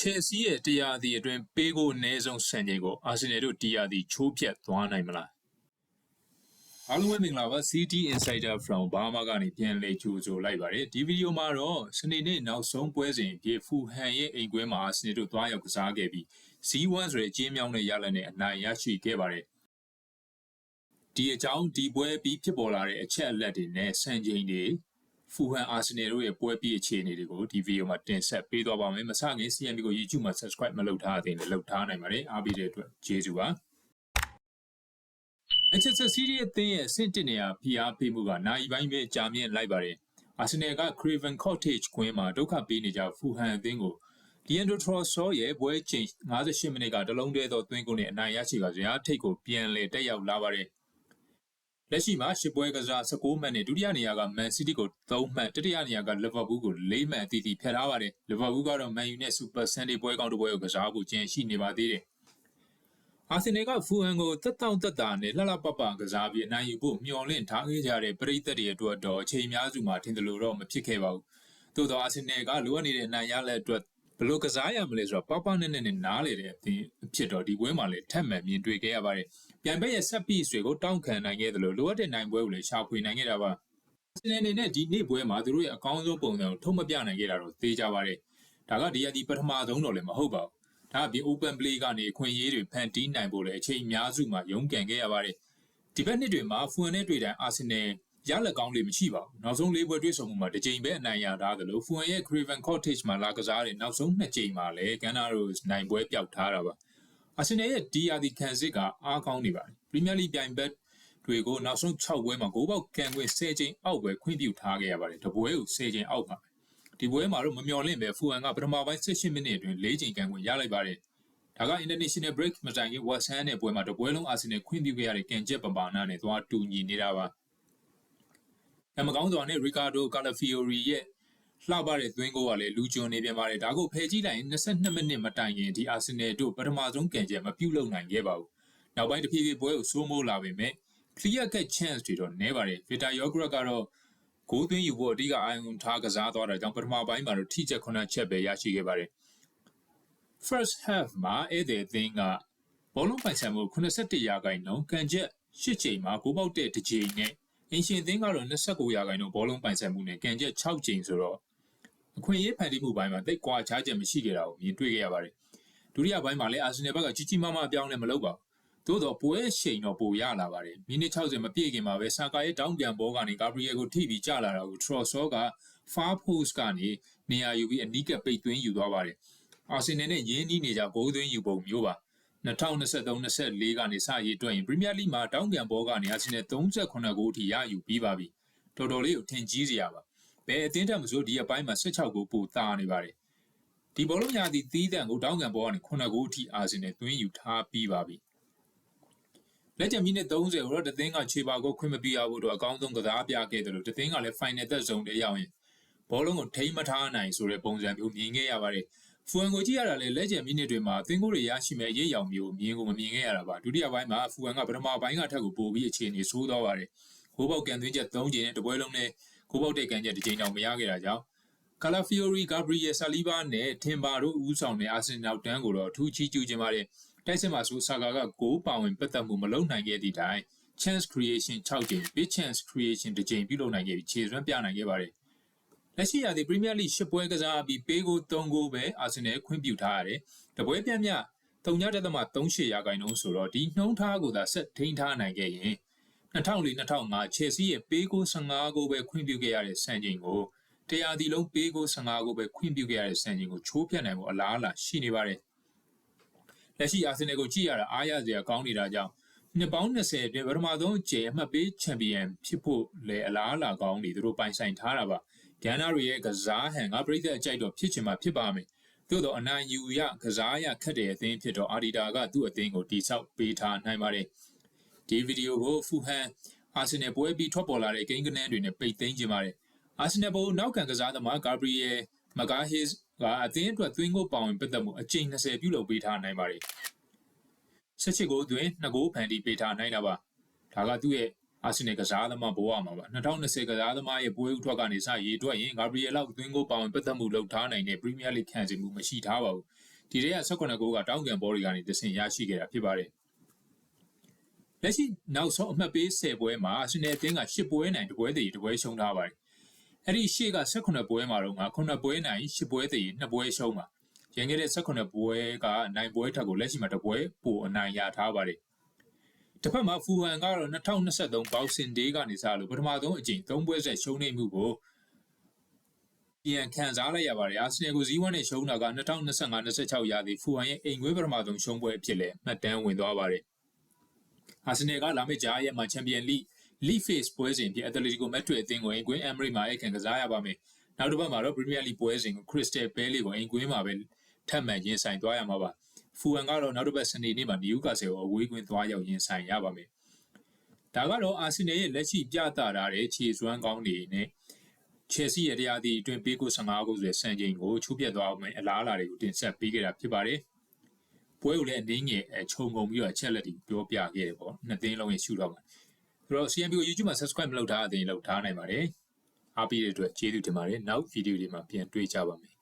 ချယ်ဆီရဲ့တရားသည်အတွင်းပေးကိုအနည်းဆုံးစံချိန်ကိုအာဆင်နယ်တို့တရားသည်ချိုးဖျက်သွားနိုင်မလားအားလုံးပဲမင်္ဂလာပါ CT Insider from Burma ကနေပြန်လည်ကြိုဆိုလိုက်ပါတယ်ဒီဗီဒီယိုမှာတော့စနေနေ့နောက်ဆုံးပွဲစဉ်အဖြစ်ဖူဟန်ရဲ့အိမ်ကွဲမှာအာဆင်နယ်တို့တွားရောက်ကစားခဲ့ပြီး Z1 ဆိုတဲ့ကျင်းမြောင်းတဲ့ရလဒ်နဲ့အနိုင်ရရှိခဲ့ပါတယ်ဒီအကြောင်းဒီပွဲပြီးဖြစ်ပေါ်လာတဲ့အချက်အလက်တွေနဲ့စံချိန်တွေ ဖူဟန်အာဆင်နယ်တို့ရဲ့ပွဲပြီးအခြေအနေတွေကိုဒီဗီဒီယိုမှာတင်ဆက်ပေးသွားပါမယ်မစခင် CMB ကို YouTube မှာ Subscribe မလုပ်ထားသေးရင်လည်းလုပ်ထားနိုင်ပါတယ်အားပေးတဲ့အတွက်ကျေးဇူးပါ Manchester City အသင်းရဲ့အဆင့်1နေရာဖိအားပေးမှုကနိုင်ပိုင်းပဲကြာမြင့်လိုက်ပါတယ်အာဆင်နယ်က Craven Cottage ကွင်းမှာဒုက္ခပေးနေကြဖူဟန်အသင်းကို Leandro Trossard ရဲ့ပွဲချိန်58မိနစ်ကတလုံးတည်းသောသွင်းကုန်နဲ့အနိုင်ရရှိကဇယားထိပ်ကိုပြန်လည်တက်ရောက်လာပါတယ် လက်ရှိမှာရှစ်ပွဲကစား16မှတ်နဲ့ဒုတိယနေရာက Man City ကို3မှတ်တတိယနေရာက Liverpool ကို4မှတ်အသီးသီးဖျက်ထားပါတယ် Liverpool ကတော့ Man U နဲ့ Super Sunday ပွဲကောင်းတစ်ပွဲကိုကစားဖို့ကြံရှိနေပါသေးတယ်အာဆင်နယ်ကဖူဟန်ကိုတက်တောင့်တက်တာနဲ့လှလှပပကစားပြီးအနိုင်ယူဖို့မျှော်လင့်ထားခဲ့ကြတဲ့ပရိသတ်တွေအတွက်တော့အချိန်များစုမှာထင်တယ်လို့တော့မဖြစ်ခဲ့ပါဘူး။သို့တော့အာဆင်နယ်ကလိုအပ်နေတဲ့အနိုင်ရလက်အတွက်ဘလို့ကစားရမလဲဆိုတော့ပပနဲ့နဲ့နားလေတဲ့အပြင်ဖြစ်တော့ဒီပွဲမှာလည်းထက်မှန်မြင်တွေ့ခဲ့ရပါတယ်။ ပြန်ဘက်ရဲ့ဆက်ပီစ်တွေကိုတောင်းခံနိုင်ခဲ့တယ်လို့လိုအပ်တဲ့နိုင်ပွဲကိုလည်းရှာဖွေနိုင်ခဲ့တာပါ။စနေနေ့နဲ့ဒီနေ့ပွဲမှာသူတို့ရဲ့အကောင်းဆုံးပုံစံကိုထုံးမပြနိုင်ခဲ့တာတော့သိကြပါတယ်။ဒါကဒီရဒီပထမဆုံးတော့လည်းမဟုတ်ပါဘူး။ဒါအပြင် open play ကနေခွင့်ရေးတွေဖန်တီးနိုင်ဖို့လည်းအချိန်အများစုမှာရုန်းကန်ခဲ့ရပါတယ်။ဒီဘက်နှစ်တွေမှာဖူန်နဲ့တွေ့တဲ့အာဆင်နယ်ရလက်ကောင်းလေးမရှိပါဘူး။နောက်ဆုံးလေးပွဲတွေ့ဆုံမှုမှာတစ်ကြိမ်ပဲအနိုင်ရထားသလိုဖူန်ရဲ့ Craven Cottage မှာလာကစားတဲ့နောက်ဆုံးနှစ်ကြိမ်မှာလည်းကန်နာရိုနိုင်ပွဲပျောက်ထားတာပါ။ အာဆင်နယ်ရဲ့ဒီယာဒီခံစစ်ကအားကောင်းနေပါတယ်။ Premier League ပြိုင်ဘက်တွေကိုနောက်ဆုံး6ပွဲမှာဂိုးပေါက်ကန်ခွင့်10ကြိမ်အောက်ပဲခွင့်ပြုထားခဲ့ရပါတယ်။တပွဲကို10ကြိမ်အောက်ပါဒီပွဲမှာတော့မမျော်လင့်ပဲဖူဟန်ကပထမပိုင်း18မိနစ်အတွင်း၄ချိန်ကန်ခွင့်ရလိုက်ပါတယ်။ဒါက International Break မတိုင်ခင် West Ham နဲ့ပွဲမှာတပွဲလုံးအာဆင်နယ်ခွင့်ပြုခဲ့ရတဲ့ကန်ချက်ပမာဏနဲ့သွားတူညီနေတာပါ။အမကောင်းစွာနဲ့ Ricardo Calafiori ရဲ့ လှပတဲ့သွင်းကိုကလည်းလူကျွန်းနေပြန်ပါတယ်။ဒါကိုဖယ်ကြည့်လိုက်ရင်22မိနစ်မတိုင်ခင်ဒီအာဆင်နယ်တို့ပထမဆုံးကန်ချက်မပြုတ်လုံနိုင်ခဲ့ပါဘူး။နောက်ပိုင်းတဖြည်းဖြည်းပွဲကိုစိုးမိုးလာပေမဲ့ clear cut chance တွေတော့နည်းပါတယ်။ Victor Yogurt ကတော့ဂိုးသွင်းယူဖို့အဓိကအာရုံထားကစားသွားတာကြောင့်ပထမပိုင်းမှာတော့ထိချက်ခုနချက်ပဲရရှိခဲ့ပါတယ်။ first half မှာအဲ့ဒီအသင်းကဘောလုံးပိုင်ဆိုင်မှု81ရာခိုင်နှုန်းကန်ချက်8ချိန်မှာဂိုးပေါက်တဲ့တစ်ချိန်နဲ့အင်ရှင်အသင်းကတော့29ရာခိုင်နှုန်းဘောလုံးပိုင်ဆိုင်မှုနဲ့ကန်ချက်6ချိန်ဆိုတော့ အခွင့်အရေးဖန်တီးမှုပိုင်းမှာတိတ်ကွာခြားချက်မရှိခဲ့တာကိုမြင်တွေ့ခဲ့ရပါတယ်။ဒုတိယပိုင်းမှာလည်းအာဆင်နယ်ဘက်ကကြီးကြီးမားမားအပြောင်းလဲမလုပ်ပါဘူးသို့တော့ပွဲရှိန်တော့ပိုရလာပါတယ်မိနစ်60မပြည့်ခင်မှာပဲဆာကာရဲ့တောင်းပြန်ဘောကနေဂါဘရီယယ်ကိုထိပြီးကျလာတာကိုထရော့ဆောကဖားဖိုးစ်ကနေနေရာယူပြီးအနီးကပ်ပိတ်သွင်းယူသွားပါတယ်အာဆင်နယ်နဲ့ရင်းနှီးနေကြဂိုးသွင်းယူပုံမျိုးပါ2023-24ကနေစရေးတွက်ရင်ပရီးမီးယားလိမှာတောင်းပြန်ဘောကနေအာဆင်နယ်38ဂိုးအထိရယူပြီးပါပြီတော်တော်လေးကိုထင်ကြီးစရာပါ ဘယ်အသင်းတက်မဆိုဒီအပိုင်းမှာ16ဂိုးပိုတာနေပါတယ်ဒီဘောလုံးညာသည့်သီးသန့်ကိုတောင်းကန်ဘောကနေ9ဂိုးအထိအာဆင်နယ်သွင်းယူထားပြီးပါပြီလက်ကျန်မိနစ်30ကိုတော့တသင်းကခြေပါကိုခွင့်မပြရဘူးတော့အကောင်းဆုံးကစားပြခဲ့တယ်လို့တသင်းကလည်း final သက်ဇုံတွေရောက်ရင်ဘောလုံးကိုထိမ့်မထားနိုင်ဆိုတဲ့ပုံစံမျိုးမြင်ခဲ့ရပါတယ်ဖူအန်ကိုကြည့်ရတာလေလက်ကျန်မိနစ်တွေမှာအသင်းကိုတွေရရှိမဲ့အရေးရောင်မျိုးမြင်ကိုမမြင်ခဲ့ရတာပါဒုတိယပိုင်းမှာဖူအန်ကပထမပိုင်းကထက်ကိုပိုပြီးအခြေအနေဆိုးသွားပါတယ်ဂိုးပေါက်ကန်သွင်းချက်3ချိန်နဲ့တပွဲလုံးနဲ့ ဂိုးပေါက်တဲ့ကန်ချက်တစ်ချိန်တောင်မရခဲ့တာကြောင့်ကာလာဖီယိုရီဂါဘရီယယ်ဆာလီဘာနဲ့ထင်ဘာတို့ဦးဆောင်တဲ့အာဆင်နယ်တန်းကိုတော့အထူးချီးကျူးခြင်းပါတယ်တိုက်စစ်မှာဆိုဆာကာကဂိုးပါဝင်ပတ်သက်မှုမလုပ်နိုင်ခဲ့သည့်တိုင် chance creation 6ကြိမ် big chance creation တစ်ကြိမ်ပြုလုပ်နိုင်ခဲ့ပြီးခြေစွမ်းပြနိုင်ခဲ့ပါတယ်လက်ရှိရာသီ Premier League ရှစ်ပွဲကစားပြီးပေးကို3ဂိုးပဲအာဆင်နယ်ခွင့်ပြုထားရတယ်။တပွဲပြတ်မြ3.38ရာခိုင်နှုန်းဆိုတော့ဒီနှုံးထားကိုသာဆက်ထိန်းထားနိုင်ခဲ့ရင် 2004-2005 Chelsea ရဲ့ပေးကို15ဂိုးပဲခွင့်ပြုခဲ့ရတဲ့စံချိန်ကိုတရားဒီလုံးပေးကို15ဂိုးပဲခွင့်ပြုခဲ့ရတဲ့စံချိန်ကိုချိုးဖျက်နိုင်မှုအလားအလာရှိနေပါတယ်လက်ရှိအာဆင်နယ်ကိုကြည့်ရတာအားရစရာကောင်းနေတာကြောင့်နှစ်ပေါင်း20အတွင်းပထမဆုံးအကြိမ်အမှတ်ပေးချန်ပီယံဖြစ်ဖို့လည်းအလားအလာကောင်းနေသူတို့ပိုင်ဆိုင်ထားတာပါဂန်နာရီရဲ့ကစားဟန်ကပြိသက်အကြိုက်တော့ဖြစ်ချင်မှဖြစ်ပါမယ်သို့တော့အနိုင်ယူရကစားရခက်တဲ့အသင်းဖြစ်တော့အာဒီတာကသူ့အသင်းကိုတိဆောက်ပေးထားနိုင်ပါတယ် ဒီဗီဒီယိုကိုဖူဟန်အာဆင်နယ်ပွဲပြီးထွက်ပေါ်လာတဲ့ဂိမ်းကနေတွေနဲ့ပိတ်သိမ်းခြင်းပါတယ်အာဆင်နယ်ဘိုနောက်ကန်ကစားသမားဂါဘရီယယ်မဂါဟစ်ကအသင်းအတွက်သွင်းကိုပါဝင်ပတ်သက်မှုအကြိမ်20ပြုလုပ်ပေးထားနိုင်ပါတယ်18ဂိုးတွင်2ဂိုးဖန်တီးပေးထားနိုင်တာပါဒါကသူ့ရဲ့အာဆင်နယ်ကစားသမားဘိုးရမှာပါ2020ကစားသမားရဲ့ပွဲဥထွက်ကနေစရေးတွက်ရင်ဂါဘရီယယ်လောက်သွင်းကိုပါဝင်ပတ်သက်မှုလုပ်ထားနိုင်တဲ့ပရီးမီးယားလိဂ်ခံစီမှုမရှိထားပါဘူးဒီထဲက18ဂိုးကတောင်းကန်ဘောတွေကနေတဆင့်ရရှိခဲ့တာဖြစ်ပါတယ် လက်ရှိနောက်ဆုံးအမှတ်ပေး10ပွဲမှာအာဆင်နယ်အသင်းက10ပွဲနိုင်တပွဲတည်တပွဲရှုံးထားပါတယ်အဲ့ဒီရှေ့က18ပွဲမှာတော့ငါ9ပွဲနိုင်10ပွဲတည်2ပွဲရှုံးပါရန်ခဲ့တဲ့18ပွဲကနိုင်ပွဲထက်ကိုလက်ရှိမှာတပွဲပိုအနိုင်ရထားပါတယ်တစ်ဖက်မှာဖူဟန်ကတော့2023ဘောက်ဆင်ဒေးကနေစလို့ပထမဆုံးအကြိမ်3ပွဲဆက်ရှုံးနေမှုကိုပြန်ခံစားလိုက်ရပါတယ်အာဆင်နယ်ကိုဇီးဝမ်းနဲ့ရှုံးတာက2025-26ရာသီဖူဟန်ရဲ့အိမ်ခွေးပထမဆုံးရှုံးပွဲအဖြစ်လည်းမှတ်တမ်းဝင်သွားပါတယ် အာဆင်နယ်ကလာမယ့်ကြားရက်မှာချန်ပီယံလိလီဖေ့စ်ပွဲစဉ်ဖြစ်အက်တလက်တီကိုမက်ဒရစ်အသင်းကိုအိမ်ကွင်းအမ်မရီမှာအိတ်ခံကစားရပါမယ်။နောက်တစ်ပတ်မှာတော့ပရီးမီးယားလိပွဲစဉ်ကိုခရစ္စတယ်ဘဲလီကိုအိမ်ကွင်းမှာပဲထပ်မံရင်ဆိုင်သွားရမှာပါ။ဖူဟန်ကတော့နောက်တစ်ပတ်စနေနေ့မှာနယူကာဆယ်ကိုအဝေးကွင်းသွားရောက်ရင်ဆိုင်ရပါမယ်။ဒါကတော့အာဆင်နယ်ရဲ့လက်ရှိပြသထားတဲ့ခြေစွမ်းကောင်းတွေနဲ့ချယ်ဆီရဲ့တရားသည်အတွင်းပေးကို15ဂိုးဆိုတဲ့စံချိန်ကိုချိုးပြတ်သွားအောင်အလားအလာတွေကိုတင်ဆက်ပေးခဲ့တာဖြစ်ပါတယ်။ ပွဲကိုလည်းအနည်းငယ်ခြုံငုံပြီးတော့အချက်လက်တွေပြောပြခဲ့တယ်ပေါ့နှစ်သိန်းလုံးရဲ့ရှုတော့မှာဆိုတော့ CMB ကို YouTube မှာ subscribe မလုပ်ထားတဲ့ရင်လုပ်ထားနိုင်ပါတယ်အားပေးတဲ့အတွက်ကျေးဇူးတင်ပါတယ်နောက်ဗီဒီယိုတွေမှာပြန်တွေ့ကြပါမယ်